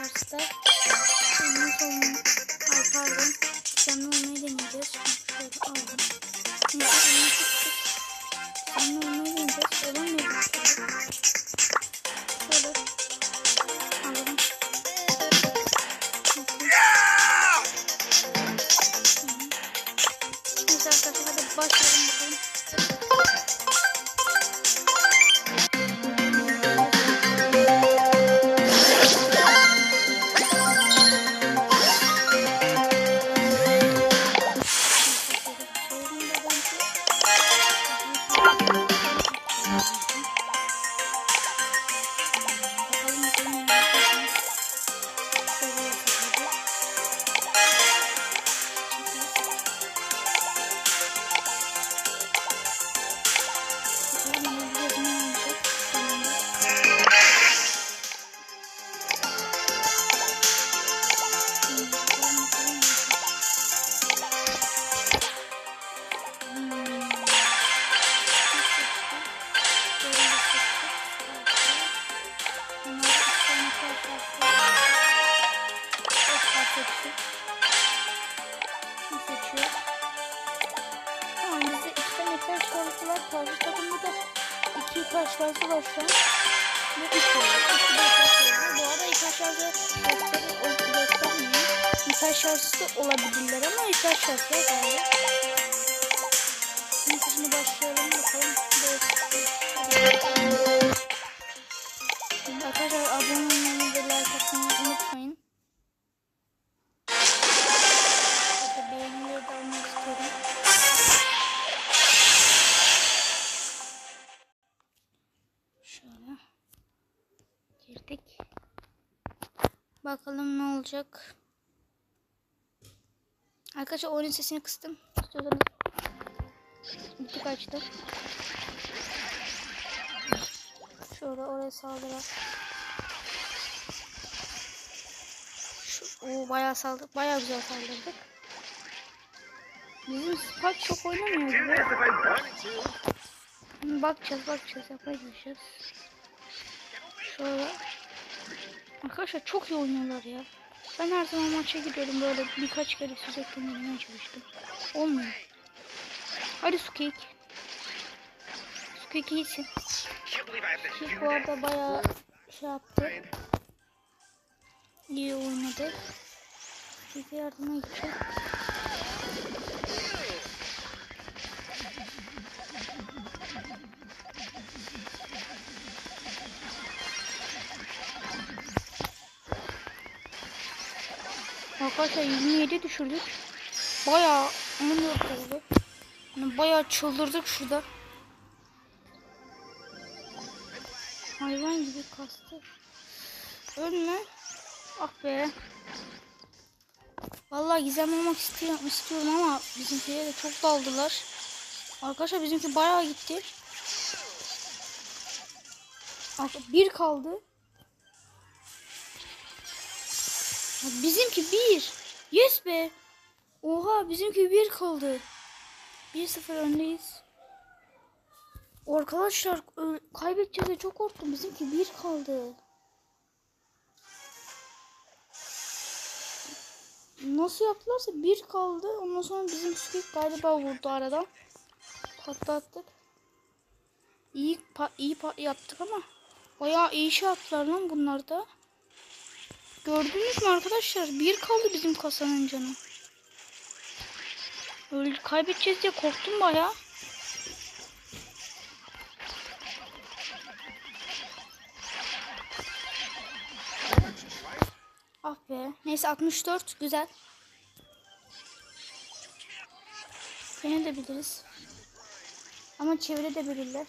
Brawl Ondan sonra ay pardon. Canlı olmayı deneyeceğiz. Şöyle aldım. Neyse onu tuttuk. Canlı olmayı deneyeceğiz. Olamıyor bu sefer. Şöyle. Aldım. Neyse arkadaşlar hadi başlayalım bakalım. An. Ve üç var. İki de karşı şarjı. Bu arada iki şarjı göstermiyor. İki şarjı da olabilirler ama iki şarjı var galiba. Şimdi başlayalım bakalım. Arkadaşlar abone olmayı ve like atmayı unutmayın. Şöyle girdik. Bakalım ne olacak. Arkadaşlar oyunun sesini kıstım. İstiyorsanız tık açtım. Şöyle oraya saldırar. Şu, o bayağı saldık. Bayağı güzel saldırdık. Bizim Spike çok oynamıyor Bakacağız bakacağız yapacağız. Şöyle. Arkadaşlar çok iyi oynuyorlar ya. Ben her zaman maça gidiyorum böyle birkaç kere sürekli oynamaya çalıştım. Olmuyor. Hadi Sukik. Sukik iyisin. Sukik bu arada bayağı şey yaptı. İyi oynadı. Sukik'e yardıma gideceğim. Arkadaşlar 27 düşürdük. Bayağı 14 oldu. Yani bayağı çıldırdık şurada. Hayvan gibi kastı. Ölme. Ah be. Vallahi gizem olmak istiyorum, istiyorum ama bizimkiler de çok daldılar. Arkadaşlar bizimki bayağı gitti. Bir kaldı. Bizimki bir. Yes be. Oha bizimki bir kaldı. 1-0 öndeyiz. Arkadaşlar kaybedeceğiz diye çok korktum. Bizimki bir kaldı. Nasıl yaptılarsa bir kaldı. Ondan sonra bizim skip galiba vurdu aradan. Tatlı attık. İyi, pa- iyi pa- yaptık ama bayağı iyi şey yaptılar lan bunlar da. Gördünüz mü arkadaşlar? Bir kaldı bizim kasanın canı. Öyle kaybedeceğiz diye korktum baya. Ah be. Neyse 64 güzel. Yenebiliriz. Ama çevirebilirler.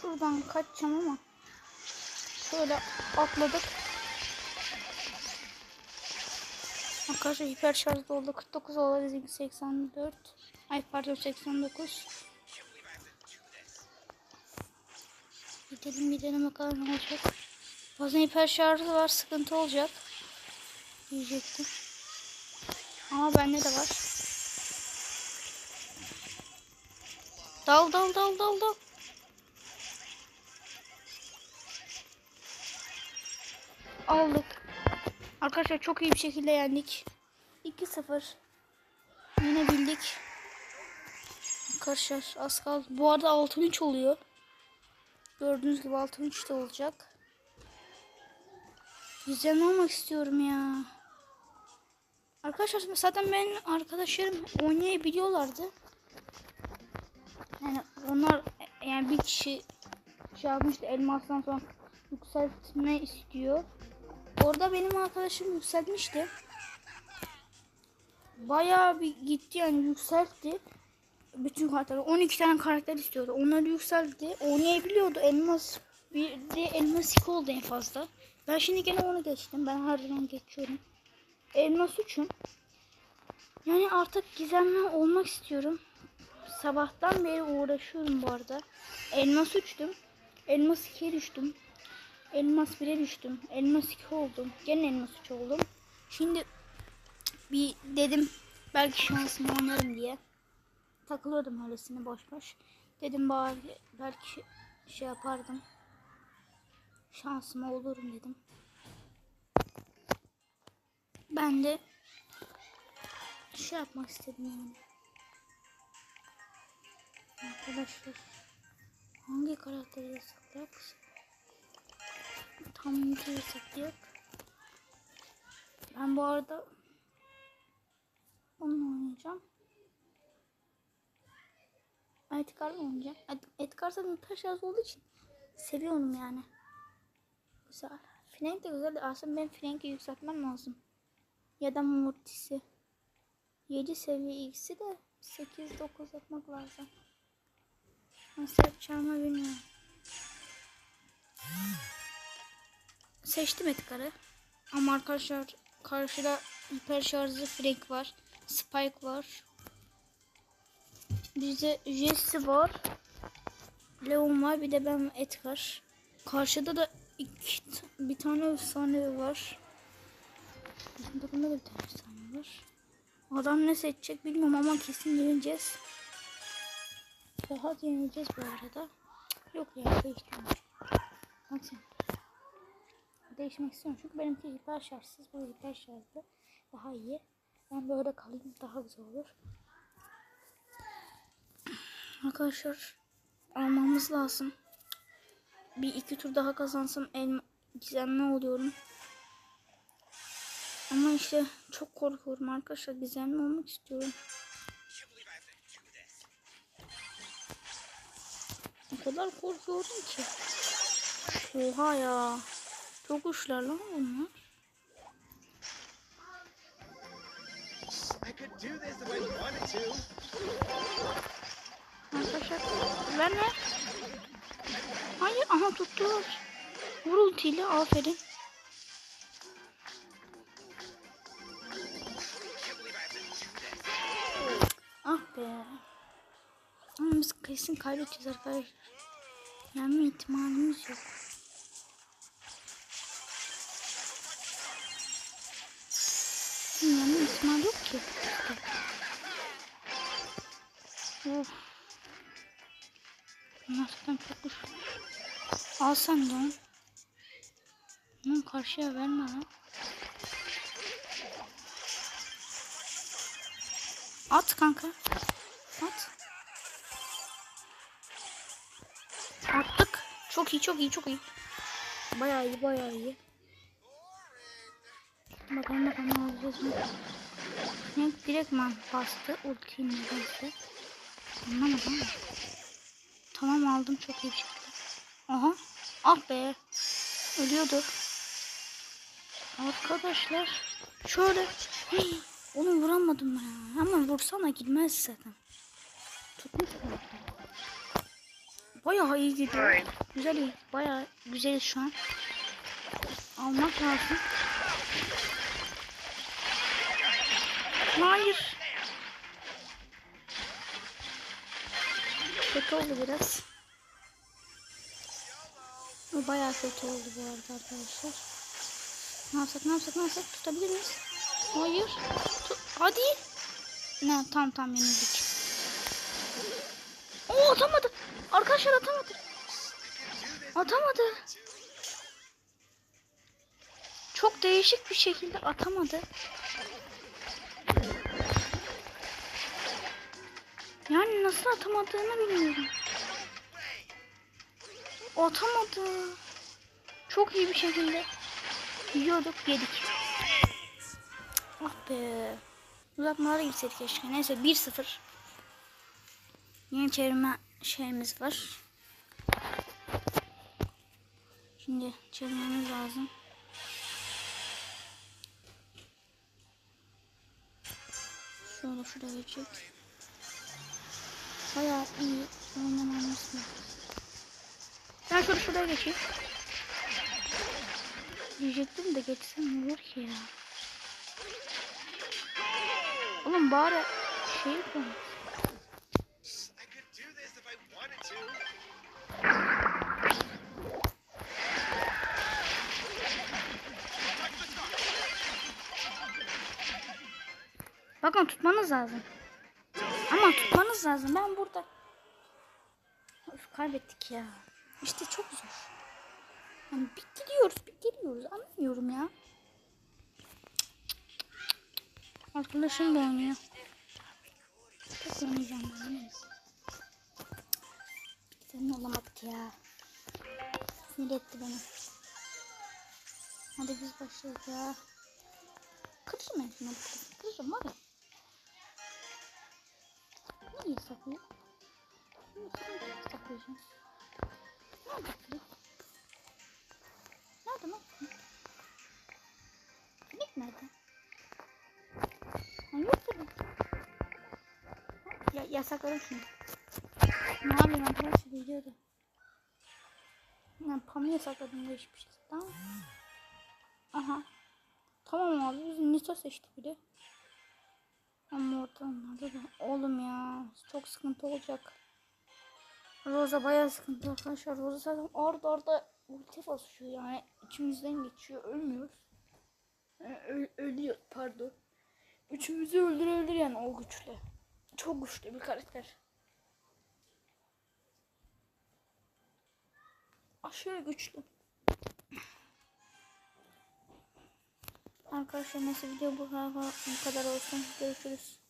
Şuradan kaçacağım ama. Şöyle atladık. Arkadaşlar hiper şarjda oldu. 49 oldu bizim 84. Ay pardon 89. Gidelim gidelim bakalım ne olacak. Bazen hiper şarjı var sıkıntı olacak. Diyecektim. Ama bende de var. Dal dal dal dal dal. Aldık. Arkadaşlar çok iyi bir şekilde yendik. 2-0. Yine bildik. Arkadaşlar az kaldı. Bu arada altın 3 oluyor. Gördüğünüz gibi altın 3 de olacak. Güzel olmak istiyorum ya. Arkadaşlar zaten benim arkadaşlarım oynayabiliyorlardı. Yani onlar yani bir kişi şey yapmıştı elmastan sonra yükseltme istiyor. Orada benim arkadaşım yükseltmişti. Bayağı bir gitti yani yükseltti. Bütün karakterler 12 tane karakter istiyordu. Onları yükseltti. Oynayabiliyordu. Elmas bir de elmas 2 oldu en fazla. Ben şimdi gene onu geçtim. Ben her zaman geçiyorum. Elmas 3'üm. Yani artık gizemli olmak istiyorum. Sabahtan beri uğraşıyorum bu arada. Elmas 3'tüm. Elmas 2'ye düştüm. Elmas 1'e düştüm. Elmas 2 oldum. Gene elmas 3 oldum. Şimdi bir dedim belki şansımı oynarım diye. Takılıyordum öylesine boş boş. Dedim bari belki şey yapardım. Şansıma olurum dedim. Ben de şey yapmak istedim yani. Arkadaşlar hangi karakteri yasaklayak? Tam bir yasaklayak. Ben bu arada onunla oynayacağım. Edgar'la oynayacağım. Ed Edgar zaten taş yaz olduğu için seviyorum yani. Güzel. Frank de güzel. Aslında ben Frank'i yükseltmem lazım. Ya da Mortis'i. 7 seviye ikisi de 8-9 yapmak lazım. Nasıl yapacağımı bilmiyorum. Seçtim Edgar'ı. Ama arkadaşlar karşıda hiper şarjlı Frank var. Spike var. Bizde Jesse var. Leon var. Bir de ben Edgar. Karşıda da iki, bir tane efsane var. Bizim takımda da bir tane efsane var. Adam ne seçecek bilmiyorum ama kesin yeneceğiz. Rahat yeneceğiz bu arada. Yok ya değiştirmiyorum. Bak sen. Değişmek istiyorum çünkü benimki hiper şarjsız. Bu hiper şarjlı. Daha iyi. Ben böyle kalayım daha güzel olur. Arkadaşlar almamız lazım. Bir iki tur daha kazansam en gizemli oluyorum. Ama işte çok korkuyorum arkadaşlar. Gizemli olmak istiyorum. O kadar korkuyorum ki. Oha ya. Güçler lan bunlar. Arkadaşlar ver ver. Hayır aha tuttular. Vur ultiyle aferin. Ah be. Ama biz kesin kaybedeceğiz arkadaşlar. Yenme ihtimalimiz yok. Yenme ihtimali yok ki. Of. Bunlar zaten çok güçlü. Al sen de onu. Karşıya verme lan. At kanka. At. Attık. Çok iyi çok iyi çok iyi. Bayağı iyi bayağı iyi. Bakalım bakalım ne olacağız mı? Ne direktman bastı ultiyi nedense. Anlamadım ama. Tamam aldım çok iyi bir şekilde. Aha. Ah be. Ölüyordu. Arkadaşlar. Şöyle. Hii, onu vuramadım ya. Ama vursana gitmez zaten. Tutmuş mu? Bayağı iyi gidiyor. Güzel iyi. Bayağı güzel şu an. Almak lazım. Hayır. Kötü oldu biraz. Bayağı kötü oldu bu arada arkadaşlar. Ne yapsak ne yapsak ne yapsak tutabilir miyiz? Hayır. Tu- Hadi. Ne tamam tamam yenildik. Oo atamadı. Arkadaşlar atamadı. Atamadı. çok değişik bir şekilde atamadı. Yani nasıl atamadığını bilmiyorum. Atamadı. Çok iyi bir şekilde yiyorduk yedik. Ah be. Uzatmalara gitseydik keşke. Neyse 1-0. Yeni çevirme şeyimiz var. Şimdi çevirmemiz lazım. Şöyle şuraya geçecek. Bayağı iyi oynamamız lazım. Ben şöyle şuraya geçeyim. Diyecektim de geçsem ne olur ki ya. Oğlum bari şey to. Bakın tutmanız lazım. Ama tutmanız lazım. Ben burada. Of, kaybettik ya. İşte çok zor. Yani bir gidiyoruz, bir geliyoruz. Anlamıyorum ya. Arkadaşım da oynuyor. Çok oynayacağım ben. neyse. Bir tane olamadık ya. Sinir etti beni. Hadi biz başlayalım ya. Kırırım ben şunu. Kırırım var ya. Nereye saklıyor? Bunu nereye saklayacağım? Nerede kırık? Nerede lan? Kırık nerede? Ha, yok kırık. Ya, yasakladım şunu. Ne yapayım arkadaşlar videoda. Ben pamuğu yasakladım değişmiş. Tamam. Aha. Tamam abi biz Nito seçtik bir de. Ama ortamlarda da oğlum ya çok sıkıntı olacak. Rosa bayağı sıkıntı arkadaşlar. Rosa zaten orada orada ulti basıyor yani içimizden geçiyor ölmüyoruz. Yani ö- ölüyor pardon. Üçümüzü öldür öldür yani o güçlü. Çok güçlü bir karakter. Aşırı güçlü. Arkadaşlar neyse video bu bu kadar olsun. Görüşürüz.